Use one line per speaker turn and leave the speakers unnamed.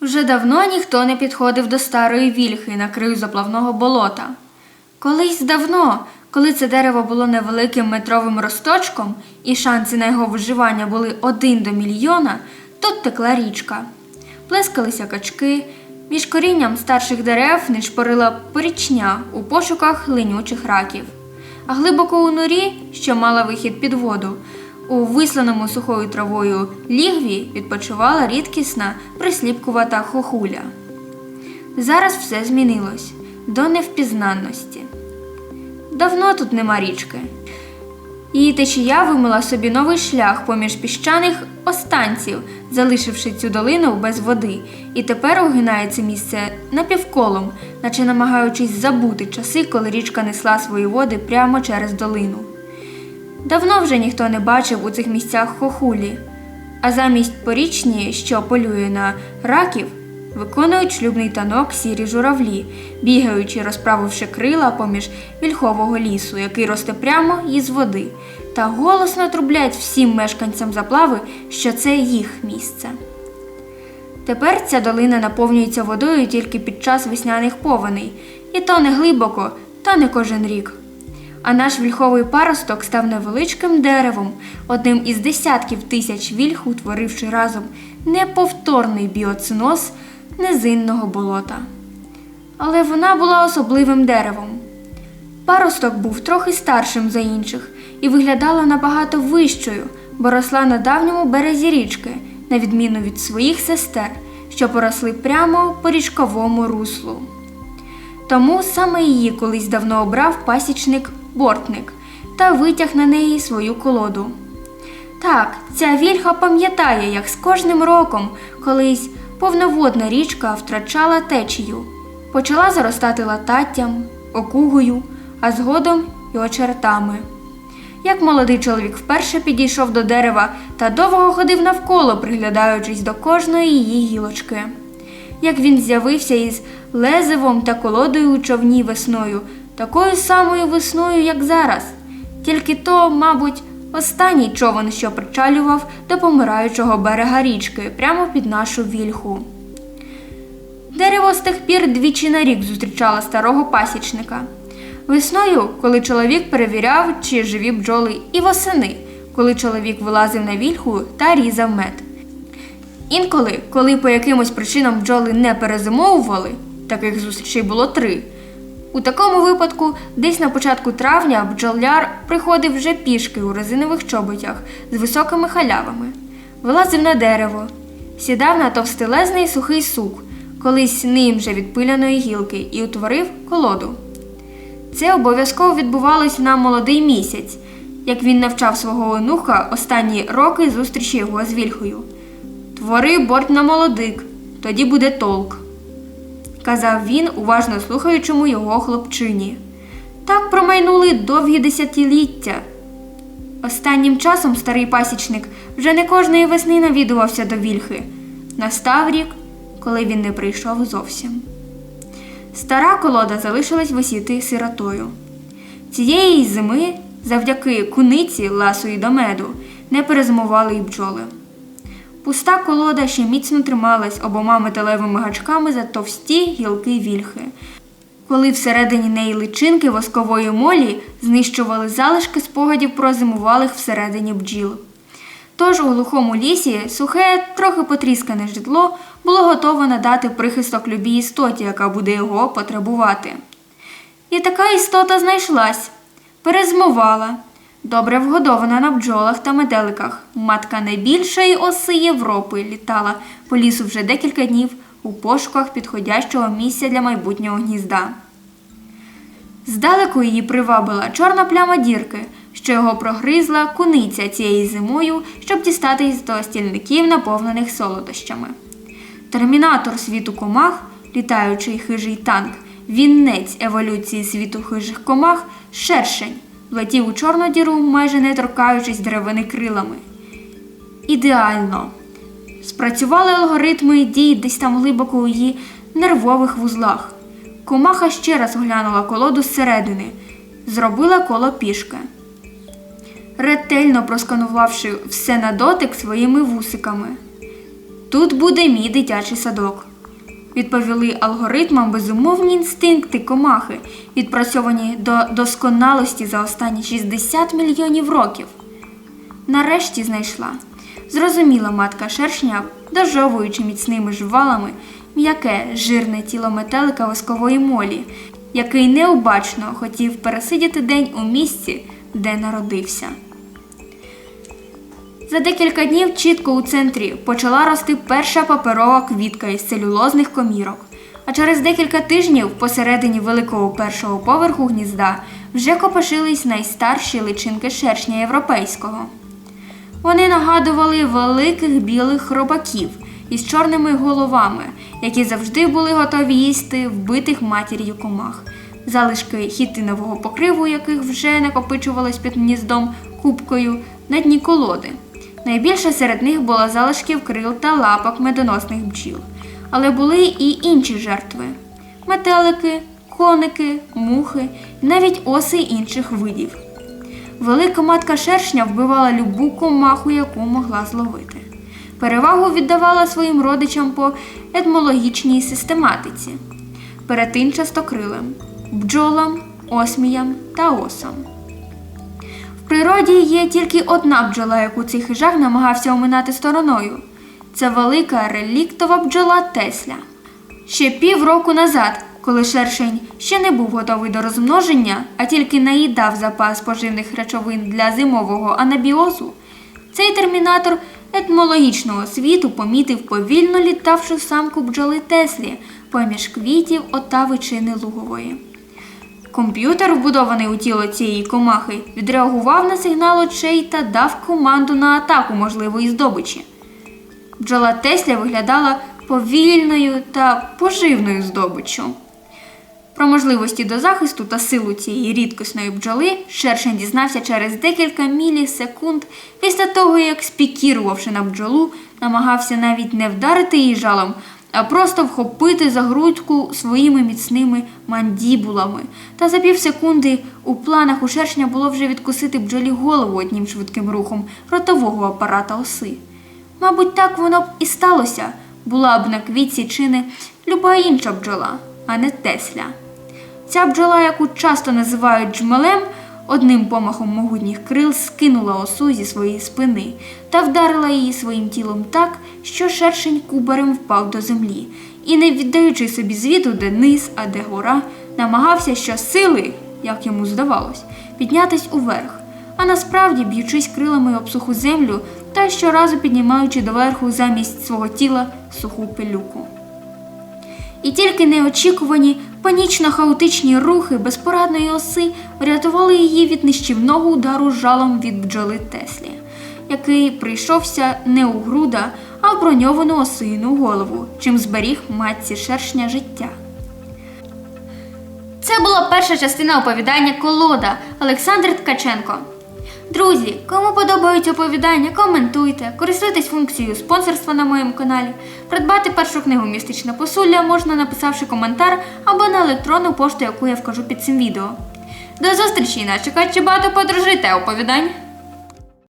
Вже давно ніхто не підходив до старої вільхи на краю заплавного болота. Колись давно, коли це дерево було невеликим метровим росточком і шанси на його виживання були один до мільйона, тут текла річка. Плескалися качки, між корінням старших дерев нишпорила порічня у пошуках ленючих раків. А глибоко у норі, що мала вихід під воду, у висланому сухою травою лігві відпочивала рідкісна присліпкувата хохуля. Зараз все змінилось до невпізнанності. Давно тут нема річки. Її течія вимила собі новий шлях поміж піщаних останців, залишивши цю долину без води, і тепер огинає це місце напівколом, наче намагаючись забути часи, коли річка несла свої води прямо через долину. Давно вже ніхто не бачив у цих місцях хохулі, а замість порічні, що полює на раків, виконують шлюбний танок сірі журавлі, бігаючи, розправивши крила поміж вільхового лісу, який росте прямо із води, та голосно трублять всім мешканцям заплави, що це їх місце. Тепер ця долина наповнюється водою тільки під час весняних повеней, і то не глибоко, то не кожен рік. А наш вільховий паросток став невеличким деревом, одним із десятків тисяч вільх, утворивши разом неповторний біоциноз низинного болота. Але вона була особливим деревом. Паросток був трохи старшим за інших і виглядала набагато вищою, бо росла на давньому березі річки, на відміну від своїх сестер, що поросли прямо по річковому руслу. Тому саме її колись давно обрав пасічник бортник та витяг на неї свою колоду. Так, ця вільха пам'ятає, як з кожним роком колись повноводна річка втрачала течію, почала заростати лататтям, окугою, а згодом й очертами. Як молодий чоловік вперше підійшов до дерева та довго ходив навколо, приглядаючись до кожної її гілочки. Як він з'явився із лезевом та колодою у човні весною, такою самою весною, як зараз. Тільки то, мабуть, останній човен, що причалював до помираючого берега річки прямо під нашу вільху. Дерево з тих пір двічі на рік зустрічало старого пасічника. Весною, коли чоловік перевіряв, чи живі бджоли, і восени, коли чоловік вилазив на вільху та різав мед. Інколи, коли по якимось причинам бджоли не перезимовували, таких зустрічей було три. У такому випадку, десь на початку травня бджоляр приходив вже пішки у резинових чоботях з високими халявами, вилазив на дерево, сідав на товстелезний сухий сук, колись ним же відпиляної гілки, і утворив колоду. Це обов'язково відбувалось на молодий місяць, як він навчав свого онуха останні роки зустрічі його з вільхою. Твори борт на молодик, тоді буде толк, казав він, уважно слухаючому його хлопчині. Так промайнули довгі десятиліття. Останнім часом старий пасічник вже не кожної весни навідувався до вільхи. Настав рік, коли він не прийшов зовсім. Стара колода залишилась висіти сиротою. Цієї зими, завдяки куниці ласої до меду, не перезимували й бджоли. Пуста колода ще міцно трималась обома металевими гачками за товсті гілки вільхи. Коли всередині неї личинки воскової молі знищували залишки спогадів про зимувалих всередині бджіл. Тож у глухому лісі сухе, трохи потріскане житло було готове надати прихисток любій істоті, яка буде його потребувати. І така істота знайшлась, перезимувала, добре вгодована на бджолах та метеликах. Матка найбільшої оси Європи літала по лісу вже декілька днів у пошуках підходящого місця для майбутнього гнізда. Здалеку її привабила чорна пляма дірки, що його прогризла куниця цією зимою, щоб дістатись до стільників, наповнених солодощами. Термінатор світу комах, літаючий хижий танк, вінець еволюції світу хижих комах, шершень, влетів у чорну діру, майже не торкаючись деревини крилами. Ідеально. Спрацювали алгоритми дій десь там глибоко у її нервових вузлах. Комаха ще раз оглянула колоду зсередини, зробила коло пішки. Ретельно просканувавши все на дотик своїми вусиками. Тут буде мій дитячий садок. Відповіли алгоритмам безумовні інстинкти комахи, відпрацьовані до досконалості за останні 60 мільйонів років. Нарешті знайшла. Зрозуміла матка шершня, дожовуючи міцними жвалами м'яке жирне тіло метелика воскової молі, який необачно хотів пересидіти день у місці, де народився. За декілька днів чітко у центрі почала рости перша паперова квітка із целюлозних комірок. А через декілька тижнів посередині великого першого поверху гнізда вже копошились найстарші личинки шершня європейського. Вони нагадували великих білих хробаків із чорними головами, які завжди були готові їсти вбитих матір'ю комах, залишки хітинового покриву, яких вже накопичувалось під гніздом кубкою на дні колоди. Найбільше серед них було залишків крил та лапок медоносних бджіл, але були і інші жертви: метелики, коники, мухи, навіть оси інших видів. Велика матка шершня вбивала любу комаху, яку могла зловити. Перевагу віддавала своїм родичам по етмологічній систематиці, перетин частокрилим, бджолам, осміям та осам. В природі є тільки одна бджола, яку цей хижак намагався оминати стороною. Це велика реліктова бджола Тесля. Ще півроку назад, коли шершень ще не був готовий до розмноження, а тільки наїдав запас поживних речовин для зимового анабіозу, цей термінатор етмологічного світу помітив повільно літавшу самку бджоли Теслі поміж квітів отавичини лугової. Комп'ютер, вбудований у тіло цієї комахи, відреагував на сигнал очей та дав команду на атаку можливої здобичі. Бджола Тесля виглядала повільною та поживною здобиччю. Про можливості до захисту та силу цієї рідкісної бджоли шершень дізнався через декілька мілісекунд після того, як спікірувавши на бджолу, намагався навіть не вдарити її жалом, а просто вхопити за грудку своїми міцними мандібулами. Та за півсекунди у планах у шершня було вже відкусити бджолі голову одним швидким рухом ротового апарата оси. Мабуть, так воно б і сталося, була б на квітці чи не люба інша бджола, а не Тесля. Ця бджола, яку часто називають джмелем, одним помахом могутніх крил скинула осу зі своєї спини та вдарила її своїм тілом так, що шершень кубарем впав до землі, і, не віддаючи собі звіту, де низ, а де гора, намагався щосили, як йому здавалось, піднятись уверх, а насправді б'ючись крилами об суху землю та щоразу піднімаючи доверху замість свого тіла суху пилюку. І тільки неочікувані панічно-хаотичні рухи безпорадної оси врятували її від нищівного удару жалом від бджоли Теслі, який прийшовся не у груда, а в броньовану осину голову, чим зберіг матці шершня життя. Це була перша частина оповідання Колода Олександр Ткаченко. Друзі, кому подобаються оповідання, коментуйте, користуйтесь функцією спонсорства на моєму каналі. Придбати першу книгу Містичне посулля можна написавши коментар або на електронну пошту, яку я вкажу під цим відео. До зустрічі на чекачі багато подружити оповідань!